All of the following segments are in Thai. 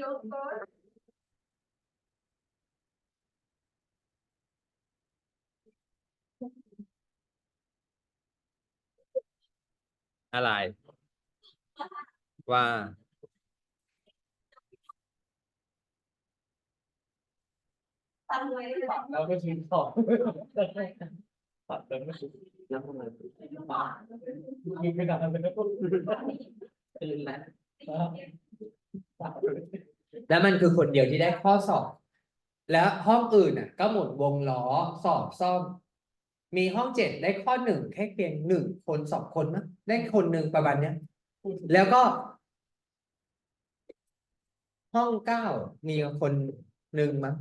ยอะเกินอะไร ว่าทำไว้เลยแล้วก็ทิ้งของปัดแล้วก็ทิ้งแล้วทำไมยิงไม่ได้เลยก็ตื่นแล้ว แล้วมันคือคนเดียวที่ได้ข้อสอบ แล้วห้องอื่นอะ ก็หมุนวงล้อสอบซ่อม มีห้องเจ็ดได้ข้อหนึ่งแค่เพียงหนึ่งคนสองคนนะได้คนหนึ่งประมาณเนี้ย แล้วก็ ห้องเก้ามีคนหนึ่งมั้ง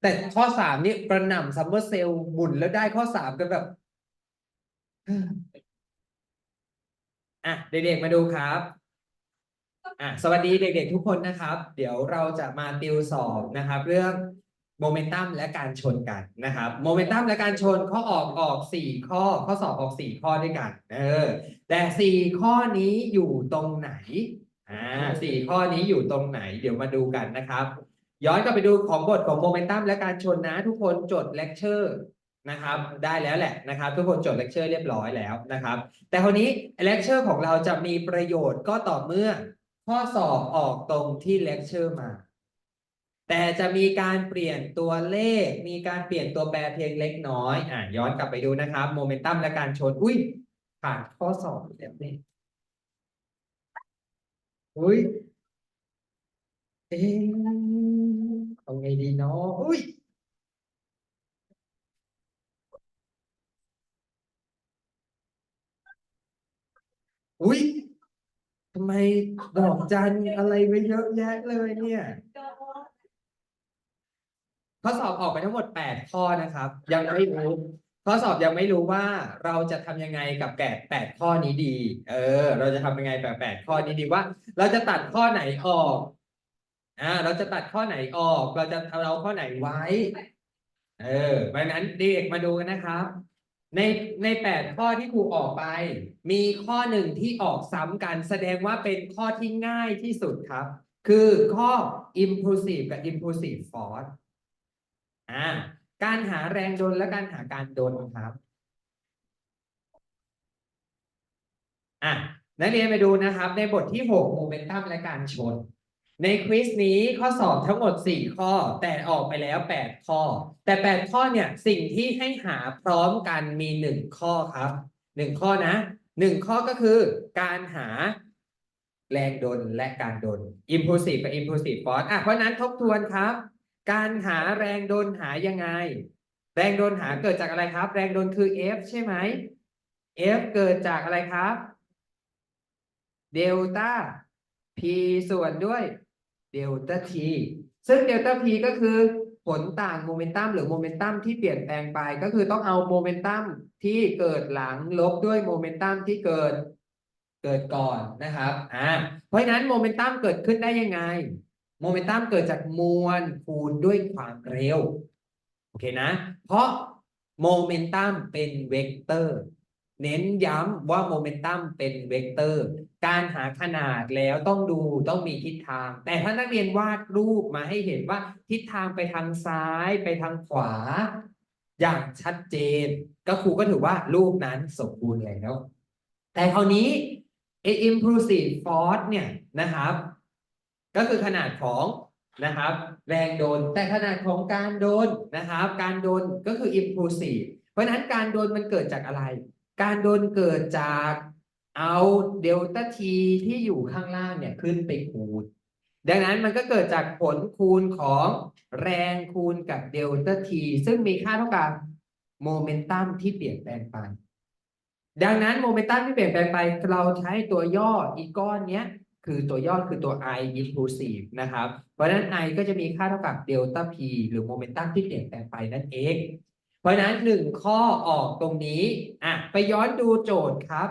แต่ข้อสามนี่ประหน่ำซัมเมอร์เซลหมุนแล้วได้ข้อสามกันแบบอะเด็กๆมาดูครับ อะสวัสดีเด็กๆทุกคนนะครับ เดี๋ยวเราจะมาติวสอบนะครับ เรื่องโมเมนตัมและการชนกันนะครับโมเมนตัมและการชนข้อออกออกสี่ข้อ ข้อสอบออกสี่ข้อด้วยกัน เออ แต่สี่ข้อนี้อยู่ตรงไหนอ่าสี่ข้อนี้อยู่ตรงไหน เดี๋ยวมาดูกันนะครับ ย้อนกลับไปดูของบทของโมเมนตัมและการชนนะ ทุกคนจดเลคเชอร์นะครับได้แล้วแหละนะครับ ทุกคนจดเลคเชอร์เรียบร้อยแล้วนะครับ แต่คราวนี้เลคเชอร์ของเราจะมีประโยชน์ก็ต่อเมื่อ ข้อสอบออกตรงที่เลคเชอร์มา แต่จะมีการเปลี่ยนตัวเลข มีการเปลี่ยนตัวแปรเพียงเล็กน้อยอะย้อนกลับไปดูนะครับโมเมนตัมและการชน อุ้ยผ่านข้อสอบแล้วนี่อุ้ยเอ๊ะเอาไงดีเนาะอุ้ยอุ้ยำไมดอกจันอะไรไปเยอะแยะเลยเนี่ย ข้อสอบออกไปทั้งหมดแปดข้อนะครับ ยังไม่รู้ข้อสอบยังไม่รู้ว่าเราจะทำยังไงกับแปดแปดข้อนี้ดี เออ เราจะทำยังไงแบบแปดข้อนี้ดีว่า เราจะตัดข้อไหนออกอ่าเราจะตัดข้อไหนออก เราจะเอาข้อไหนไว้ เออเพราะฉะนั้นเด็กมาดูกันนะครับ ในในแปดข้อที่ครูออกไป มีข้อหนึ่งที่ออกซ้ำกัน แสดงว่าเป็นข้อที่ง่ายที่สุดครับ คือข้อ impulsive กับ impulsive force อ่าการหาแรงดลและการหาการดลครับอะนักเรียนไปดูนะครับ ในบทที่ 6 โมเมนตัมและการชน ในควิสนี้ข้อสอบทั้งหมด 4 ข้อ แต่ออกไปแล้ว 8 ข้อ แต่ 8 ข้อเนี่ยสิ่งที่ให้หาพร้อมกันมี 1 ข้อครับ 1 ข้อนะ 1 ข้อก็คือการหาแรงดลและการดล impulsive กับ impulsive force อะเพราะนั้นทบทวนครับ การหาแรงดลหายังไง แรงดลหาเกิดจากอะไรครับ แรงดลคือ F ใช่ไหม F เกิดจากอะไรครับเดลต้า P ส่วนด้วย เดลต้า T ซึ่งเดลต้า P ก็คือผลต่างโมเมนตัมหรือโมเมนตัมที่เปลี่ยนแปลงไปก็คือต้องเอาโมเมนตัมที่เกิดหลังลบด้วยโมเมนตัมที่เกิดเกิดก่อนนะครับอ่าเพราะฉะนั้นโมเมนตัมเกิดขึ้นได้ยังไงโมเมนตัมเกิดจากมวลคูณด้วยความเร็ว โอเคนะ เพราะโมเมนตัมเป็นเวกเตอร์ เน้นย้ำว่าโมเมนตัมเป็นเวกเตอร์ การหาขนาดแล้วต้องดูต้องมีทิศทาง แต่ถ้านักเรียนวาดรูปมาให้เห็นว่าทิศทางไปทางซ้ายไปทางขวา อย่างชัดเจน ก็ครูก็ถือว่ารูปนั้นสมบูรณ์แล้ว แต่คราวนี้ impulsive force เนี่ยนะครับ ก็คือขนาดของนะครับ แรงโดนแต่ขนาดของการโดนนะครับ การโดนก็คือ impulsive เพราะนั้นการโดนมันเกิดจากอะไร การโดนเกิดจากเอาเดลต้าทีที่อยู่ข้างล่างเนี่ยขึ้นไปคูณ ดังนั้นมันก็เกิดจากผลคูณของแรงคูณกับเดลต้าทีซึ่งมีค่าเท่ากับโมเมนตัมที่เปลี่ยนแปลงไป ดังนั้นโมเมนตัมที่เปลี่ยนแปลงไปเราใช้ตัวย่ออีกก้อนเนี้ยคือตัวย่อคือตัว i impulsive นะครับ เพราะฉะนั้น i ก็จะมีค่าเท่ากับเดลต้า p หรือโมเมนตัมที่เปลี่ยนแปลงไปนั่นเอง ราะฉะนั้นหนึ่งข้อออกตรงนี้อะไปย้อนดูโจทย์ครับ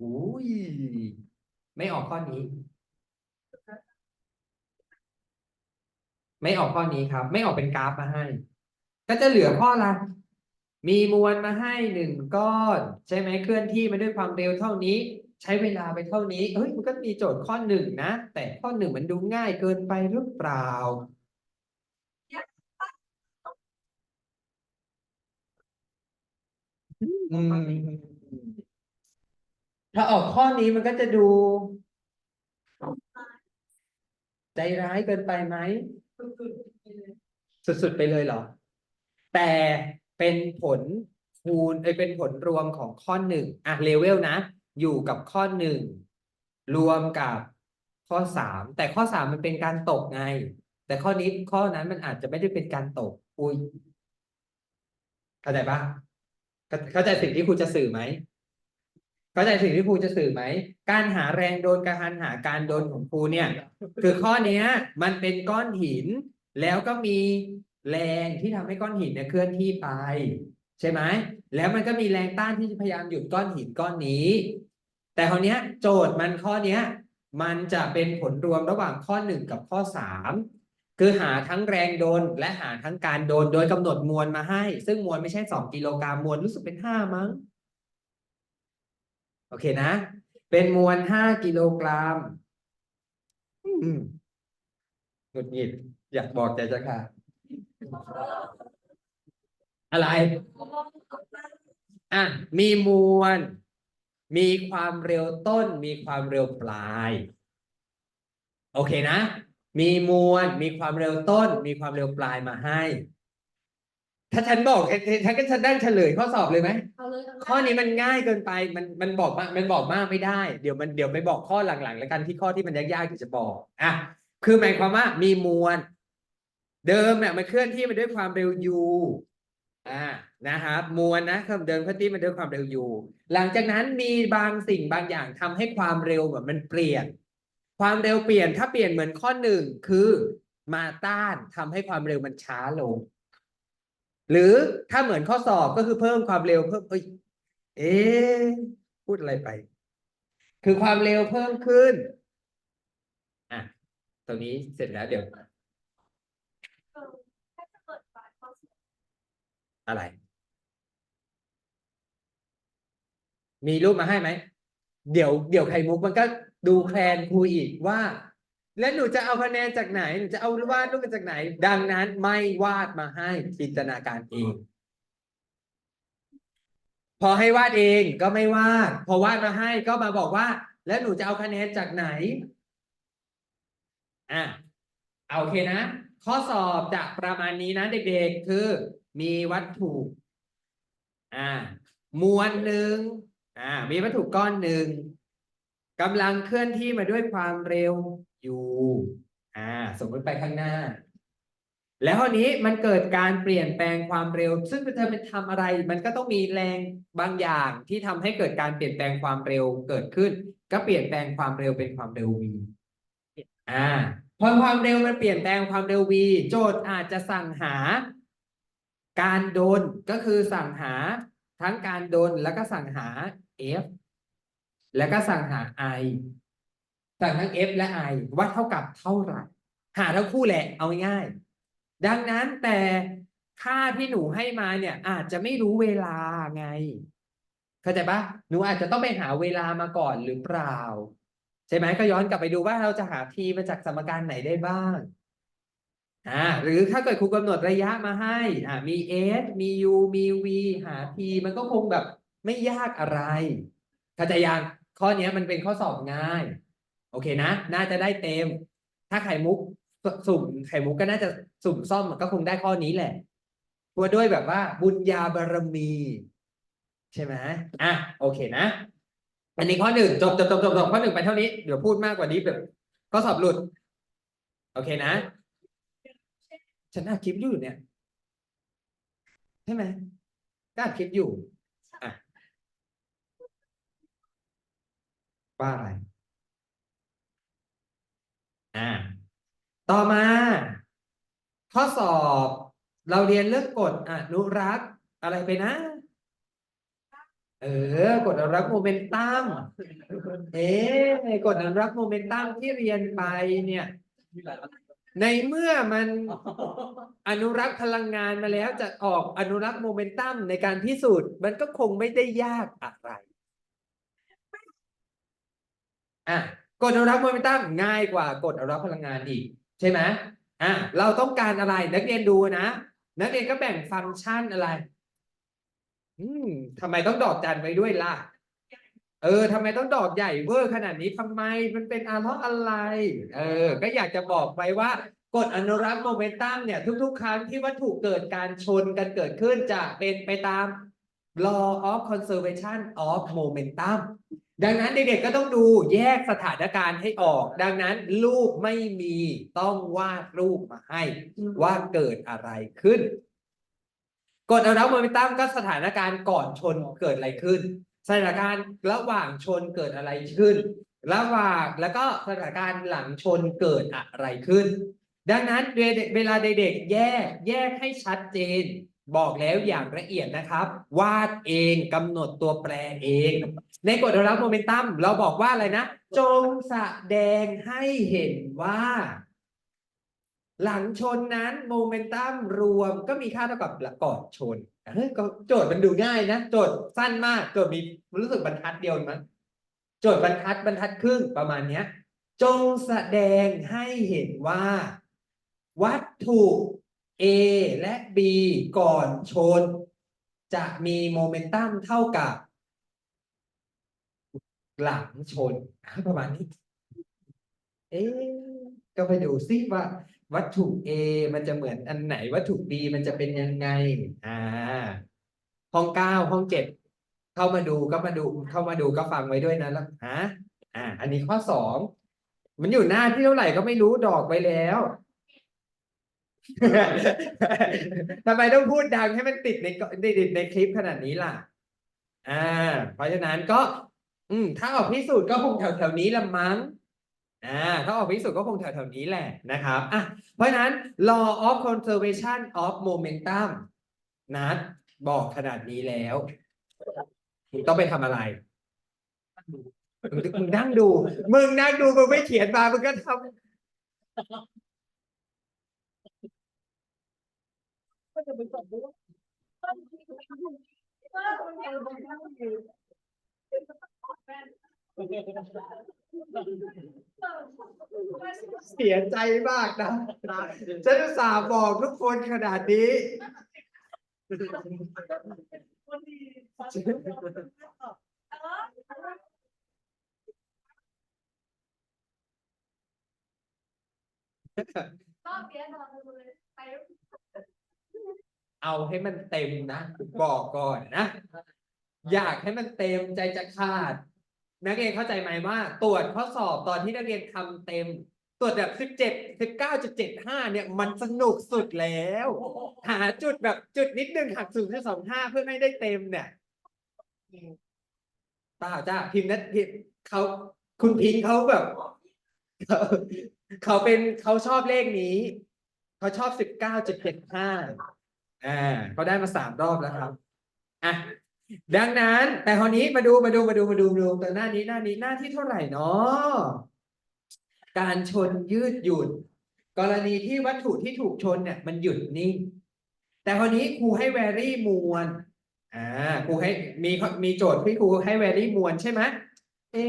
อุ้ยไม่ออกข้อนี้ ไม่ออกข้อนี้ครับ ไม่ออกเป็นกราฟมาให้ ก็จะเหลือข้อละมีมวลมาให้หนึ่งก้อน ใช่ไหมเคลื่อนที่มาด้วยความเร็วเท่านี้ ใช้เวลาไปเท่านี้เฮ้ยมันก็มีโจทย์ข้อหนึ่งนะ แต่ข้อหนึ่งมันดูง่ายเกินไปหรือเปล่า อืม ถ้าออกข้อนี้มันก็จะดู ใจร้ายเกินไปไหม สุด ๆ ไปเลยเหรอ แต่เป็นผลคูณเอ้ยเป็นผลรวมของข้อหนึ่งอะเลเวลนะ อยู่กับข้อหนึ่งรวมกับข้อสามแต่ข้อสามมันเป็นการตกไง แต่ข้อนี้ข้อนั้นมันอาจจะไม่ได้เป็นการตก อุ้ยเข้าใจปะ เข้าใจสิ่งที่ครูจะสื่อไหมเข้าใจสิ่งที่ครูจะสื่อไหม การหาแรงโดนการหาการโดนของครูเนี่ย คือข้อเนี้ย มันเป็นก้อนหิน แล้วก็มีแรงที่ทำให้ก้อนหินเนี่ยเคลื่อนที่ไป ใช่ไหมแล้วมันก็มีแรงต้านที่พยายามหยุดก้อนหินก้อนนี้ แต่คราวเนี้ยโจทย์มันข้อเนี้ย มันจะเป็นผลรวมระหว่างข้อหนึ่งกับข้อสาม คือหาทั้งแรงโดนและหาทั้งการโดนโดยกำหนดมวลมาให้ ซึ่งมวลไม่ใช่สองกิโลกรัมมวลรู้สึกเป็นห้ามั้ง โอเคนะ เป็นมวลห้ากิโลกรัมอืมหงุดหงิด อยากบอกใจจะค่ะ อะไร อะ มีมวล มีความเร็วต้น มีความเร็วปลาย โอเคนะ มีมวล มีความเร็วต้น มีความเร็วปลายมาให้ ถ้าฉันบอกเอ่อฉันก็จะได้เฉลยข้อสอบเลยไหม เอาเลยเาเลยข้อนี้มันง่ายเกินไป มันมันบอกมากมันบอกมากไม่ได้ เดี๋ยวมันเดี๋ยวไปบอกข้อหลังๆ แล้วกันที่ข้อที่มันยากๆเดี๋ยวจะบอก อะ คือหมายความว่ามีมวล เดิมเนี่ยมันเคลื่อนที่มาด้วยความเร็ว u อ่า นะครับ มวลนะเคลื่อนเดิมเคลื่อนที่มาด้วยความเร็ว u หลังจากนั้นมีบางสิ่งบางอย่างทำให้ความเร็วแบบมันเปลี่ยน ความเร็วเปลี่ยนถ้าเปลี่ยนเหมือนข้อหนึ่งคือมาต้านทำให้ความเร็วมันช้าลง หรือถ้าเหมือนข้อสอบก็คือเพิ่มความเร็วเพิ่มเอ้ยเอ๊ะพูดอะไรไป คือความเร็วเพิ่มขึ้นอะตรงนี้เสร็จแล้วเดี๋ยวอะเปิดฝาข้อสอบอะไร มีรูปมาให้ไหม เดี๋ยวเดี๋ยวไข่มุกมันก็ ดูแคลนครูอีกว่า แล้วหนูจะเอาคะแนนจากไหนหนูจะเอาวาดรูปมาจากไหน ดังนั้นไม่วาดมาให้จินตนาการเอง พอให้วาดเองก็ไม่วาด พอวาดมาให้ก็มาบอกว่า แล้วหนูจะเอาคะแนนจากไหนอะเอาโอเคนะ ข้อสอบจะประมาณนี้นะเด็กๆ คือ มีวัตถุอ่ามวลหนึ่งอ่ามีวัตถุก้อนหนึ่ง กำลังเคลื่อนที่มาด้วยความเร็วอยู่อ่าสมมติไปข้างหน้า แล้วคราวนี้มันเกิดการเปลี่ยนแปลงความเร็ว ซึ่งมันจะเป็นทำอะไร มันก็ต้องมีแรงบางอย่างที่ทำให้เกิดการเปลี่ยนแปลงความเร็วเกิดขึ้น ก็เปลี่ยนแปลงความเร็วเป็นความเร็ว v อ่าพอความเร็วมันเปลี่ยนแปลงความเร็ว v โจทย์อาจจะสั่งหา การโดนก็คือสั่งหาทั้งการโดนแล้วก็สั่งหา f แล้วก็สั่งหา i สั่งทั้ง f และ i ว่าเท่ากับเท่าไหร่ หาทั้งคู่แหละ เอาง่ายๆดังนั้นแต่ค่าที่หนูให้มาเนี่ย อาจจะไม่รู้เวลาไง เข้าใจปะหนูอาจจะต้องไปหาเวลามาก่อนหรือเปล่า ใช่ไหมก็ย้อนกลับไปดูว่าเราจะหา t มาจากสมการไหนได้บ้างอ่าหรือถ้าเกิดครูกำหนดระยะมาให้อ่ามี s มี u มี v หา t มันก็คงแบบไม่ยากอะไรเข้าใจยัง ข้อนี้มันเป็นข้อสอบง่าย โอเคนะ น่าจะได้เต็ม ถ้าไข่มุกสสุ่มไข่มุกก็น่าจะสุ่มซ่อมก็คงได้ข้อนี้แหละตัวด้วยแบบว่า บุญญาบารมี ใช่ไหมอะโอเคนะ อันนี้ข้อหนึ่งจบจบจบจบจบข้อหนึ่งไปเท่านี้เดี๋ยวพูดมากกว่านี้แบบข้อสอบหลุด โอเคนะ ฉันอัดคลิปอยู่เนี่ย ใช่ไหมก็อัดคลิปอยู่ อะ ว่าอะไร อ่า ต่อมา ข้อสอบเราเรียนเรื่องกฎอนุรักษ์อะไรไปนะ เออกฎอนุรักษ์โมเมนตัมเอ๊ะกฎอนุรักษ์โมเมนตัมที่เรียนไปเนี่ย ในเมื่อมันอนุรักษ์พลังงานมาแล้วจะออกอนุรักษ์โมเมนตัมในการพิสูจน์มันก็คงไม่ได้ยากอะไร อะกฎอนุรักษ์โมเมนตัมง่ายกว่ากฎอนุรักษ์พลังงานอีก ใช่ไหมอะเราต้องการอะไรนักเรียนดูนะ นักเรียนก็แบ่งฟังก์ชันอะไร อืมทำไมต้องดอกจันไว้ด้วยล่ะ เออทำไมต้องดอกใหญ่เวอร์ขนาดนี้ทำไมมันเป็นอาเพราะอะไร เออ ก็อยากจะบอกไปว่ากฎอนุรักษ์โมเมนตัมเนี่ย ทุกๆ ครั้งที่วัตถุเกิดการชนกันเกิดขึ้นจะเป็นไปตาม law of conservation of momentum ดังนั้นเด็กๆก็ต้องดูแยกสถานการณ์ให้ออก ดังนั้นรูปไม่มีต้องวาดรูปมาให้ว่าเกิดอะไรขึ้นกฎอนุรักษ์โมเมนตัมก็สถานการณ์ก่อนชนเกิดอะไรขึ้น สถานการณ์ระหว่างชนเกิดอะไรขึ้น ระหว่างแล้วก็สถานการณ์หลังชนเกิดอะไรขึ้น ดังนั้นเวลาเด็กๆแยกแยกให้ชัดเจน บอกแล้วอย่างละเอียดนะครับ วาดเองกำหนดตัวแปรเอง ในกฎอนุรักษ์โมเมนตัมเราบอกว่าอะไรนะ จงแสดงให้เห็นว่า หลังชนนั้นโมเมนตัมรวมก็มีค่าเท่ากับก่อนชนเฮ้ยโจทย์มันดูง่ายนะ โจทย์สั้นมาก โจทย์มีรู้สึกบรรทัดเดียวมั้งโจทย์บรรทัดบรรทัดครึ่งประมาณเนี้ย จงแสดงให้เห็นว่า วัตถุ A และ B ก่อนชน จะมีโมเมนตัมเท่ากับ หลังชนประมาณนี้ เอ๊ก็ไปดูซิว่า วัตถุ A มันจะเหมือนอันไหน วัตถุ B มันจะเป็นยังไง อ่า ห้องเก้าห้องเจ็ดเข้ามาดูก็มาดู เข้ามาดูก็ฟังไว้ด้วยนะแล้วฮะอ่า อันนี้ข้อสองมันอยู่หน้าที่เท่าไหร่ก็ไม่รู้ดอกไว้แล้ว ทำไมต้องพูดดังให้มันติดในกในในในคลิปขนาดนี้ล่ะ อ่า เพราะฉะนั้นก็ อืม ถ้าออกพิสูจน์ก็คงแถวแถวๆนี้ละมั้ง อ่า ถ้าออกพิสูจน์ก็คงแถวแถวๆนี้แหละนะครับ อะ เพราะฉะนั้น law of conservation of momentum นัดบอกขนาดนี้แล้วมึงต้องไปทำอะไรมึงนั่งดู มึงนั่งดูมึงไม่เขียนมามึงก็ทำ ก็จะ เป็นแบบนี้เสียใจมากนะฉันอุตส่าห์บอกทุกคนขนาดนี้รอบเนี้ยนอนเลยไป เอาให้มันเต็มนะบอกก่อนนะ อยากให้มันเต็มใจจะขาด นักเรียนเข้าใจไหมว่า ตรวจข้อสอบตอนที่นักเรียนทำเต็ม ตรวจแบบสิบเจ็ดสิบเก้าจุดเจ็ดห้าเนี่ยมันสนุกสุดแล้ว หาจุดแบบจุดนิดนึงหักศูนย์จุดสองห้าเพื่อให้ได้เต็มเนี่ยเปล่าจ้าพิมพ์นัดพิมพ์เขาคุณพิงค์เขาแบบเขาเป็นเขาชอบเลขนี้ เขาชอบสิบเก้าจุดเจ็ดห้า อ่าเขาได้มาสามรอบแล้วครับอะดังนั้น แต่คราวนี้มาดูมาดูมาดูมาดูมาดูแต่หน้านี้หน้านี้หน้าที่เท่าไหร่เนาะการชนยืดหยุ่น กรณีที่วัตถุที่ถูกชนเนี่ย มันหยุดนิ่ง แต่คราวนี้ครูให้แวรี่มวลอ่าครูให้มีมีโจทย์ที่ครูให้แวรี่มวลใช่ไหมเอ๊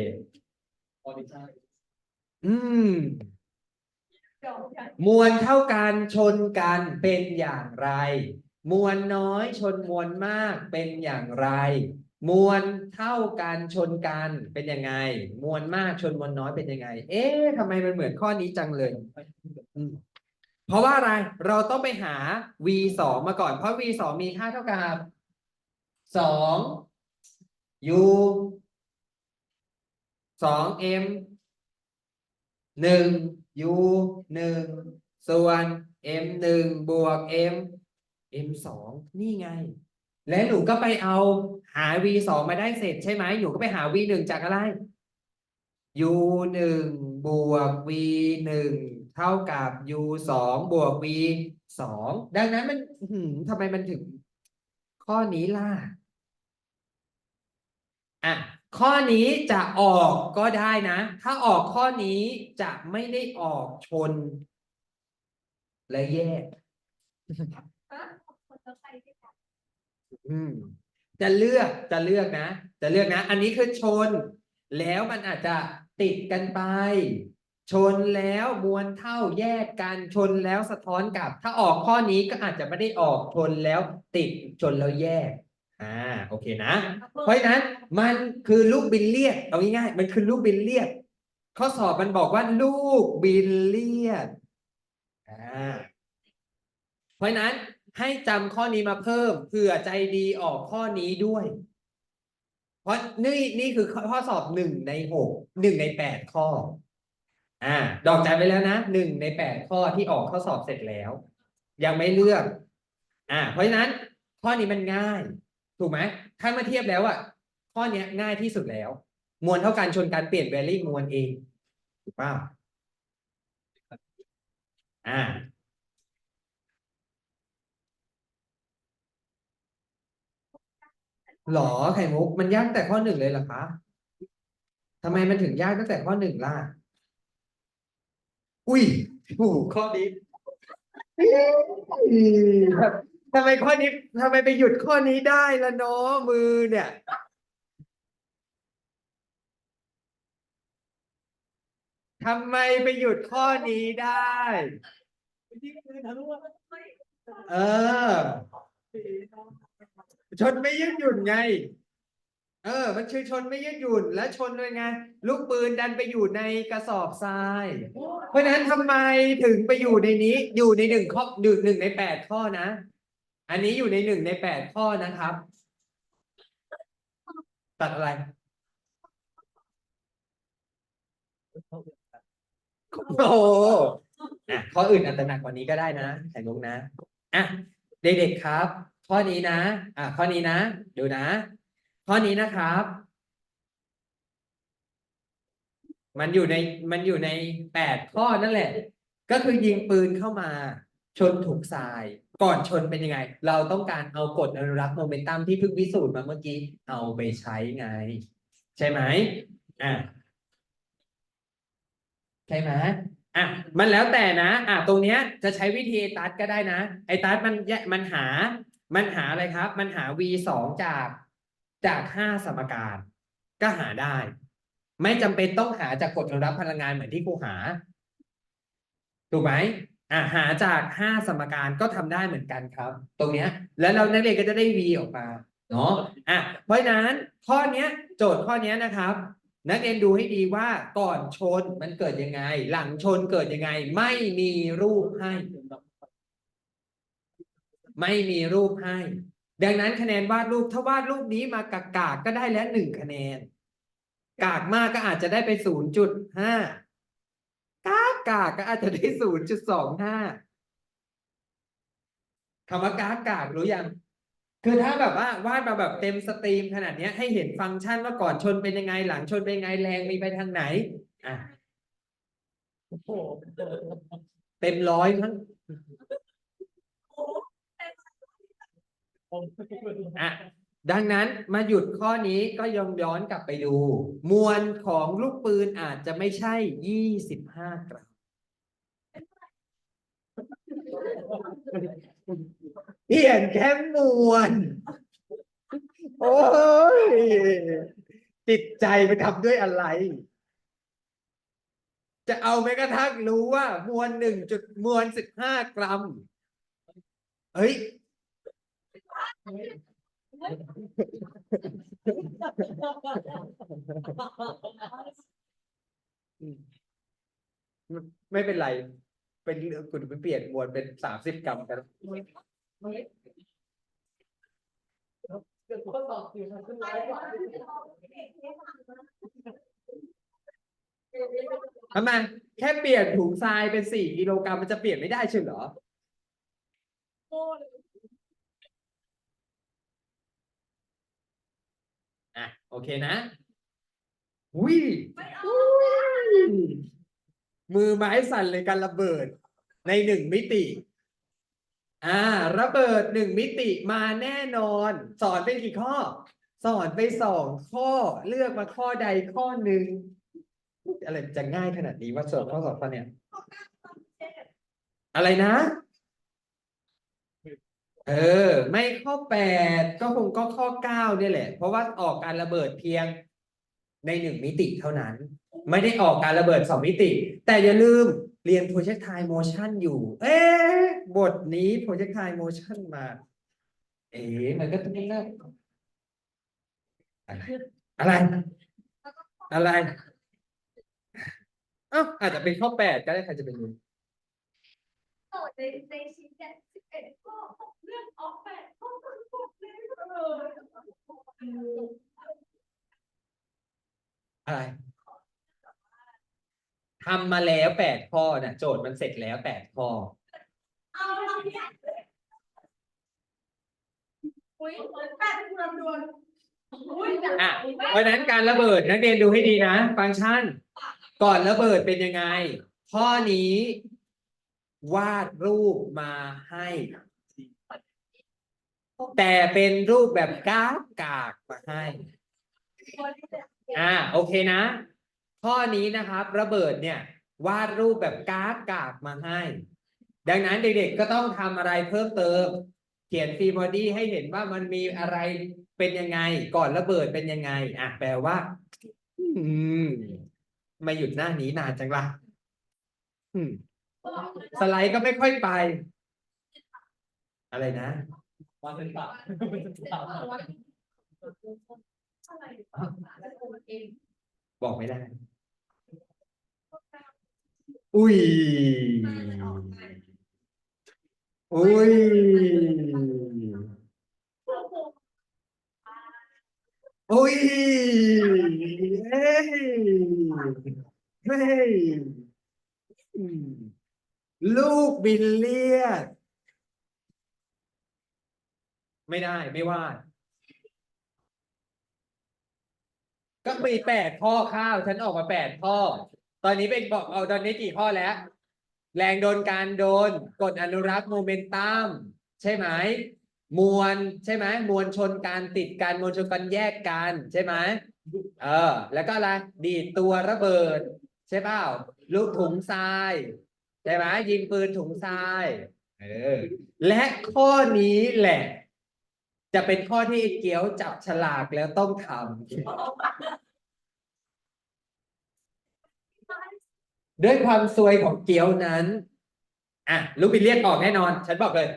ะออดิชั่นอืมเดี๋ยวอย่าง มวลเท่ากันชนกันเป็นอย่างไร มวลน้อยชนมวลมากเป็นอย่างไร มวลเท่ากันชนกันเป็นยังไง มวลมากชนมวลน้อยเป็นยังไง เอ๊ะทำไมมันเหมือนข้อนี้จังเลย เพราะว่าอะไรเราต้องไปหา v สองมาก่อนเพราะ v สองมีค่าเท่ากับสอง u สอง m หนึ่ง u หนึ่งส่วน m หนึ่งบวก m m สองนี่ไง และหนูก็ไปเอาหา v สองมาได้เสร็จใช่ไหมหนูก็ไปหา v หนึ่งจากอะไร u หนึ่งบวก v หนึ่งเท่ากับ u สองบวก v สองดังนั้นมันทำไมมันถึงข้อนี้ล่ะ อะ ข้อนี้จะออกก็ได้นะ ถ้าออกข้อนี้จะไม่ได้ออกชน และแยกจะไปที่ไหนอืมจะเลือกจะเลือกนะ จะเลือกนะ อันนี้คือชน แล้วมันอาจจะติดกันไป ชนแล้วมวลเท่าแยกกันชนแล้วสะท้อนกลับ ถ้าออกข้อนี้ก็อาจจะไม่ได้ออกชนแล้วติดชนแล้วแยก อ่าโอเคนะ เพราะฉะนั้นมันคือลูกบิลเลียดเอาง่ายๆมันคือลูกบิลเลียดข้อสอบมันบอกว่าลูกบิลเลียดอ่าเพราะฉะนั้นให้จำข้อนี้มาเพิ่มเผื่อใจดีออกข้อนี้ด้วย เพราะนี่นี่คือข้อข้อสอบหนึ่งในหกหนึ่งในแปดข้อ อ่า ดอกจันไปแล้วนะหนึ่งในแปดข้อที่ออกข้อสอบเสร็จแล้ว ยังไม่เลือก อ่า เพราะฉะนั้น ข้อนี้มันง่าย ถูกไหมถ้ามาเทียบแล้วอะข้อเนี้ยง่ายที่สุดแล้ว มวลเท่ากันชนการเปลี่ยนแวลิ่งมวลเองถูกป่าอ่าหรอไข่มุกมันยากแต่ข้อหนึ่งเลยเหรอคะทำไมมันถึงยากตั้งแต่ข้อหนึ่งล่ะ อุ้ยถูกข้อนี้ ทำไมข้อนี้ทำไมไปหยุดข้อนี้ได้ละเนาะมือเนี่ย ทำไมไปหยุดข้อนี้ได้ เออ ชนไม่ยืดหยุ่นไง เออ มันคือชนไม่ยืดหยุ่น แล้วชนด้วยไง ลูกปืนดันไปอยู่ในกระสอบทราย เพราะฉะนั้นทำไมถึงไปอยู่ในนี้ อยู่ในหนึ่งข้อหนึ่งหนึ่งในแปดข้อนะ อันนี้อยู่ในหนึ่งในแปดข้อนะครับ ตัดอะไรโอ้โหอะข้ออื่นอาจจะหนักกว่านี้ก็ได้นะไข่มุกนะอะเด็กๆครับ ข้อนี้นะ อะข้อนี้นะดูนะ ข้อนี้นะครับ มันอยู่ในมันอยู่ในแปดข้อนั่นแหละ ก็คือยิงปืนเข้ามา ชนถูกทราย ก่อนชนเป็นยังไง เราต้องการเอากฎอนุรักษ์โมเมนตัมที่เพิ่งพิสูจน์มาเมื่อกี้ เอาไปใช้ไง ใช่ไหมอะใช่ไหมอะมันแล้วแต่นะ อะตรงเนี้ยจะใช้วิธีตัดก็ได้นะ ไอ้ตัดมันแยมันหา มันหาอะไรครับ มันหา v สองจากจากห้าสมการ ก็หาได้ ไม่จำเป็นต้องหาจากกฎอนุรักษ์พลังงานเหมือนที่ครูหา ถูกไหม อะหาจากห้าสมการก็ทำได้เหมือนกันครับ ตรงเนี้ย แล้วเรานักเรียนก็จะได้ v ออกมาเนาะอะเพราะฉะนั้นข้อเนี้ย โจทย์ข้อเนี้ยนะครับ นักเรียนดูให้ดีว่าก่อนชนมันเกิดยังไง หลังชนเกิดยังไง ไม่มีรูปให้ ไม่มีรูปให้ ดังนั้นคะแนนวาดรูปถ้าวาดรูปนี้มากากากๆก็ได้แล้วหนึ่งคะแนน กากมากก็อาจจะได้ไปศูนย์จุดห้า กากกากก็อาจจะได้ศูนย์จุดสองห้าคำว่ากากกากรู้ยัง คือถ้าแบบว่าวาดมาแบบเต็มสตรีมขนาดเนี้ยให้เห็นฟังก์ชันว่าก่อนชนเป็นยังไง หลังชนเป็นยังไงแรงมีไปทางไหน อะโอ้โหเต็มร้อยมั้งอะ ดังนั้นมาหยุดข้อนี้ก็ยอมย้อนกลับไปดู มวลของลูกปืนอาจจะไม่ใช่ยี่สิบห้ากรัมเปลี่ยนแค่มวลโอ้ยจิตใจไปทำด้วยอะไร จะเอาแม้กระทั่งรู้ว่า มวลหนึ่งจุดมวลสิบห้ากรัม เฮ้ย ไม่เป็นไร เป็นเรื่องคุณไปเปลี่ยนมวลเป็นสามสิบกรัมกันเกิดข้อสอบสี่พัน ทำไมแค่เปลี่ยนถุงทรายเป็นสี่กิโลกรัมมันจะเปลี่ยนไม่ได้ใช่เหรอ อะ โอ เคนะวิมือไม้สั่นเลยการระเบิด ในหนึ่งมิติ อ่า ระเบิดหนึ่งมิติมาแน่นอน สอนเป็นกี่ข้อ สอนไปสองข้อเลือกมาข้อใดข้อหนึ่งอะไรจะง่ายขนาดนี้ว่าสอบข้อสอบข้อเนี้ยอะไรนะ เออ ไม่ข้อแปดก็คงก็ข้อเก้าเนี่ยแหละ เพราะว่าออกการระเบิดเพียงในหนึ่งมิติเท่านั้น ไม่ได้ออกการระเบิดสองมิติ แต่อย่าลืมเรียน projectile motion อยู่ เอ๊ะบทนี้ projectile motion มา เอ๊ะมันก็ต้องน่าอะไรอะไรอะไรเอ้าอาจจะเป็นข้อแปดก็ได้ใครจะเป็นรู้ โจทย์ในในชิ้นเนี่ย เอ็ดข้อเรื่องออกแปดข้อทั้งหมดเลยอะไรทำมาแล้วแปดข้อนะโจทย์มันเสร็จแล้วแปดข้อเอาทำเนี่ยอุ้ยแปดคูณด่วนอุ้ยอะเพราะฉะนั้นการระเบิดนักเรียนดูให้ดีนะ ฟังก์ชัน ก่อนระเบิดเป็นยังไง ข้อนี้ วาดรูปมาให้ แต่เป็นรูปแบบกราฟกากมาให้ อ่าโอเคนะ ข้อนี้นะครับระเบิดเนี่ย วาดรูปแบบกราฟกากมาให้ ดังนั้นเด็กๆก็ต้องทำอะไรเพิ่มเติม เขียนฟรีบอดี้ให้เห็นว่ามันมีอะไรเป็นยังไง ก่อนระเบิดเป็นยังไง อะแปลว่า อืมไม่หยุดหน้านี้นานจังละอืม สไลด์ก็ไม่ค่อยไป อะไรนะวันเป็นปากบอกไม่ได้ อุ้ย อุ้ย อุ้ย เฮ้ย เฮ้ย ลูกบิลเลียดไม่ได้ไม่วาด ก็มีแปดข้อข้าว ฉันออกมาแปดข้อ ตอนนี้เป็นบอกเอาตอนนี้กี่ข้อแล้ว แรงโดนการโดนกดอนุรักษ์โมเมนตัมใช่ไหมมวลใช่ไหมมวลชนการติดกันมวลชนกันแยกกันใช่ไหมเออ แล้วก็อะไรดีดตัวระเบิด ใช่เปล่าลูกถุงทราย ใช่ไหมยิงปืนถุงทรายเออและข้อนี้แหละ จะเป็นข้อที่ไอ้เกี๊ยวจับฉลากแล้วต้องทำด้วยความซวยของเกี๊ยวนั้นอะลูกบิลเลียนออกแน่นอน ฉันบอกเลย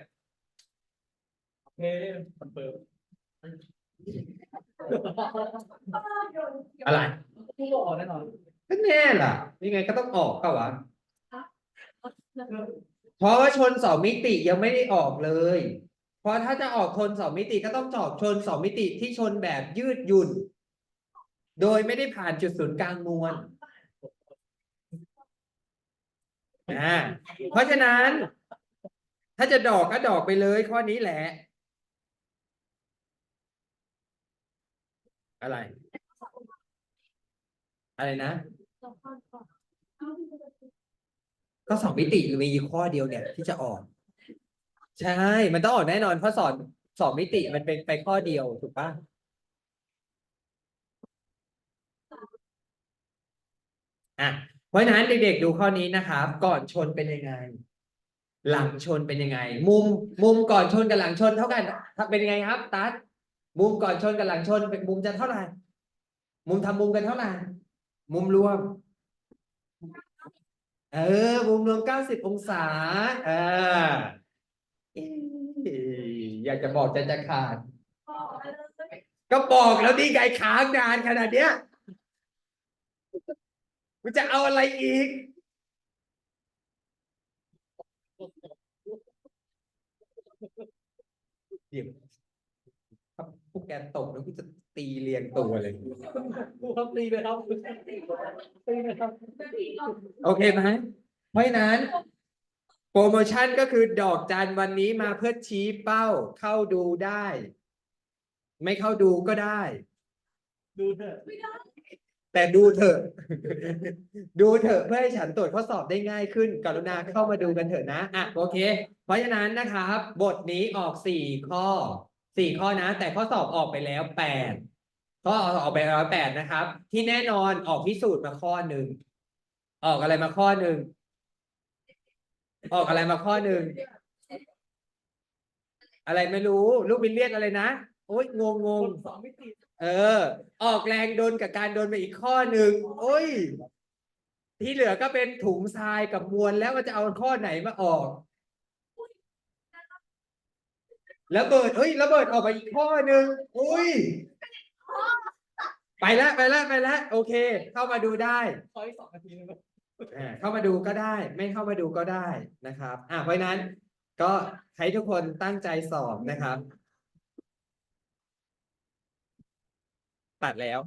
เฮ้ยมันเปิดอะไรผู้บอกแน่นอนก็แน่ล่ะยังไงก็ต้องออกเปล่าวะ เพราะว่าชนสองมิติยังไม่ได้ออกเลย เพราะถ้าจะออกชนสองมิติก็ต้องจอกชนสองมิติที่ชนแบบยืดหยุ่น โดยไม่ได้ผ่านจุดศูนย์กลางมวลอ่าเพราะฉะนั้น ถ้าจะดอกก็ดอกไปเลยข้อนี้แหละ อะไร อะไรนะ ก็สองมิติมีข้อเดียวเนี่ยที่จะออก ใช่ มันต้องออกแน่นอนเพราะสอนสองมิติมันเป็นไปข้อเดียวถูกปะอะเพราะฉะนั้นเด็กๆดูข้อนี้นะครับ ก่อนชนเป็นยังไง หลังชนเป็นยังไง มุมมุมก่อนชนกับหลังชนเท่ากันเป็นยังไงครับตัดมุมก่อนชนกับหลังชนเป็นมุมจะเท่าไหร่มุมทำมุมกันเท่าไหร่มุมรวม เออมุมรวมเก้าสิบองศาเอออยากจะบอกใจจะขาด ก็บอกแล้วนี่ไงค้างนานขนาดเนี้ยมันจะเอาอะไรอีก เดี๋ยวถ้าพวกแกตกแล้วกูจะ ตีเรียงตัวเลยผู้ครับตีเลยครับตีเลยครับโอเคไหมเพราะฉะนั้น โปรโมชั่นก็คือดอกจันวันนี้มาเพื่อชี้เป้าเข้าดูได้ ไม่เข้าดูก็ได้ ดูเถอะแต่ดูเถอะ ดูเถอะเพื่อให้ฉันตรวจข้อสอบได้ง่ายขึ้น กรุณาเข้ามาดูกันเถอะนะอะโอเค เพราะฉะนั้นนะครับ บทนี้ออกสี่ข้อ สี่ข้อนะ แต่ข้อสอบออกไปแล้วแปดข้อออกไปแล้วแปดนะครับ ที่แน่นอนออกพิสูจน์มาข้อหนึ่งออกอะไรมาข้อหนึ่งออกอะไรมาข้อหนึ่งอะไรไม่รู้ ลูกบิลเลียนอะไรนะโอ๊ยงงงงเออ ออกแรงโดนกับการโดนไปอีกข้อหนึ่งโอ้ย ที่เหลือก็เป็นถุงทรายกับมวลแล้วมันจะเอาข้อไหนมาออก ระเบิดเฮ้ยระเบิดออกมาอีกข้อหนึ่งอุ้ย ไปแล้วไปแล้วไปแล้วโอเค เข้ามาดูได้ขออีกสองนาทีนึงอ่าเข้ามาดูก็ได้ ไม่เข้ามาดูก็ได้นะครับ อ่าเพราะฉะนั้น ก็ให้ทุกคนตั้งใจสอบนะครับ ตัดแล้ว